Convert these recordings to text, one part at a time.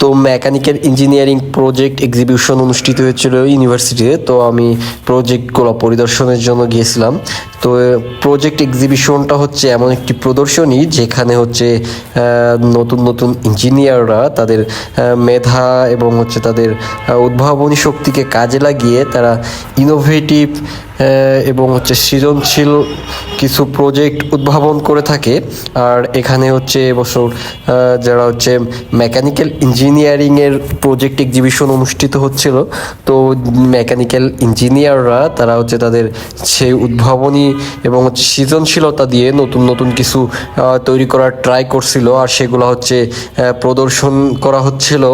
তো mechanical engineering project exhibition অনুষ্ঠিত হয়েছিল ইউনিভার্সিটিতে তো। আমি প্রজেক্টগুলো পরিদর্শনের জন্য গিয়েছিলাম। তো প্রজেক্ট এক্সিবিশনটা হচ্ছে এমন একটি প্রদর্শনী যেখানে হচ্ছে নতুন নতুন ইঞ্জিনিয়াররা তাদের মেধা এবং হচ্ছে তাদের উদ্ভাবনী শক্তিকে কাজে লাগিয়ে তারা ইনোভেটিভ এবং হচ্ছে সৃজনশীল কিছু প্রজেক্ট উদ্ভাবন করে থাকে। আর এখানে হচ্ছে এবছর যারা হচ্ছে মেকানিক্যাল ইঞ্জিনিয়ারিংয়ের প্রজেক্ট এক্সিবিশন অনুষ্ঠিত হচ্ছিল। তো মেকানিক্যাল ইঞ্জিনিয়াররা তারা হচ্ছে তাদের সেই উদ্ভাবনী এবং হচ্ছে সৃজনশীলতা দিয়ে নতুন নতুন কিছু তৈরি করার ট্রাই করছিল আর সেগুলো হচ্ছে প্রদর্শন করা হচ্ছিল।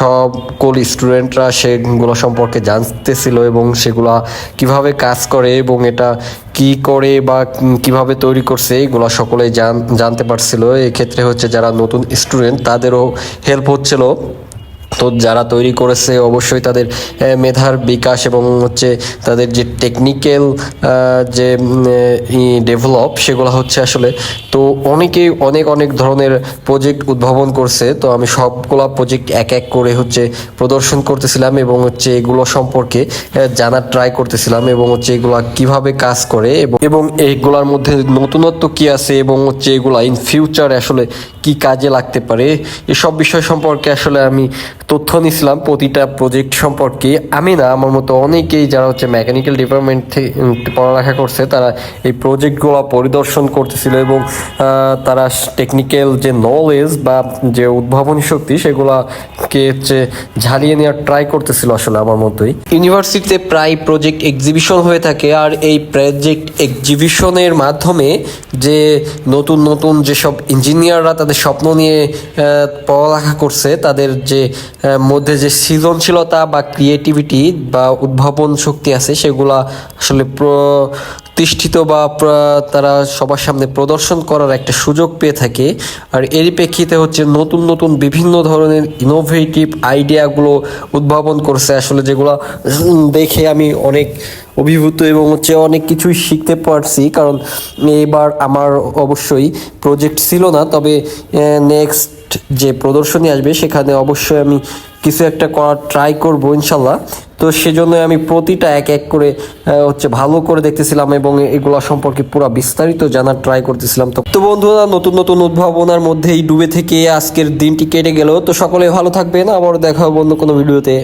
সকল স্টুডেন্টরা সেগুলো সম্পর্কে জানতেছিল এবং সেগুলা কীভাবে কাজ করে এবং এটা কি করে বা কীভাবে তৈরি করছে এগুলো সকলেই জান, জানতে পারছিল। এক্ষেত্রে হচ্ছে যারা নতুন স্টুডেন্ট তাদেরও হেল্প হচ্ছিল। তো যারা তৈরি করেছে অবশ্যই তাদের মেধার বিকাশ এবং হচ্ছে তাদের যে টেকনিক্যাল যে ডেভেলপ সেগুলো হচ্ছে আসলে, তো অনেকেই অনেক অনেক ধরনের প্রজেক্ট উদ্ভাবন করছে, তো আমি সবগুলা প্রজেক্ট এক এক করে হচ্ছে প্রদর্শন করতেছিলাম এবং হচ্ছে এগুলো সম্পর্কে জানার ট্রাই করতেছিলাম এবং হচ্ছে এগুলা কীভাবে কাজ করে এবং এইগুলার মধ্যে নতুনত্ব কি আছে এবং হচ্ছে এগুলা ইন ফিউচার আসলে কি কাজে লাগতে পারে, এসব বিষয় সম্পর্কে আসলে আমি তথ্য নিছিলাম প্রতিটা প্রজেক্ট সম্পর্কে। আমি না আমার মতো অনেকেই যারা হচ্ছে মেকানিক্যাল ডিপার্টমেন্ট থেকে পড়ালেখা করছে, তারা এই প্রজেক্টগুলো পরিদর্শন করতেছিল এবং তারা টেকনিক্যাল যে নলেজ বা যে উদ্ভাবনী শক্তি, সেগুলাকে হচ্ছে ঝালিয়ে নেওয়ার ট্রাই করতেছিল আসলে আমার মতোই। ইউনিভার্সিটিতে প্রায় প্রজেক্ট এক্সিবিশন হয়ে থাকে আর এই প্রজেক্ট এক্সিবিশনের মাধ্যমে যে নতুন নতুন যেসব ইঞ্জিনিয়াররা তাদের স্বপ্ন নিয়ে পড়ালেখা করছে, তাদের যে মধ্যে যে সৃজনশীলতা বা ক্রিয়েটিভিটি বা উদ্ভাবন শক্তি আছে, সেগুলা আসলে প্রতিষ্ঠিত বা তারা সবার সামনে প্রদর্শন করার একটা সুযোগ পেয়ে থাকে। আর এরই প্রেক্ষিতে হচ্ছে নতুন নতুন বিভিন্ন ধরনের ইনোভেটিভ আইডিয়াগুলো উদ্ভাবন করছে। আসলে যেগুলো দেখে আমি অনেক অভিভূত এবং হচ্ছে অনেক কিছুই শিখতে পারছি। কারণ এবার আমার অবশ্যই প্রজেক্ট ছিল না। তবে নেক্সট যে প্রদর্শনী আসবে সেখানে অবশ্যই আমি কিছু একটা করার ট্রাই করব ইনশাল্লাহ। তো সেজন্য আমি প্রতিটা এক এক করে হচ্ছে ভালো করে দেখতেছিলাম এবং এগুলো সম্পর্কে পুরো বিস্তারিত জানার ট্রাই করতেছিলাম। তো তো বন্ধুরা, নতুন নতুন উদ্ভাবনার মধ্যেই ডুবে থেকে আজকের দিনটি কেটে গেল। তো সকলে ভালো থাকবেন। আবার দেখা হবে অন্য কোনো ভিডিওতে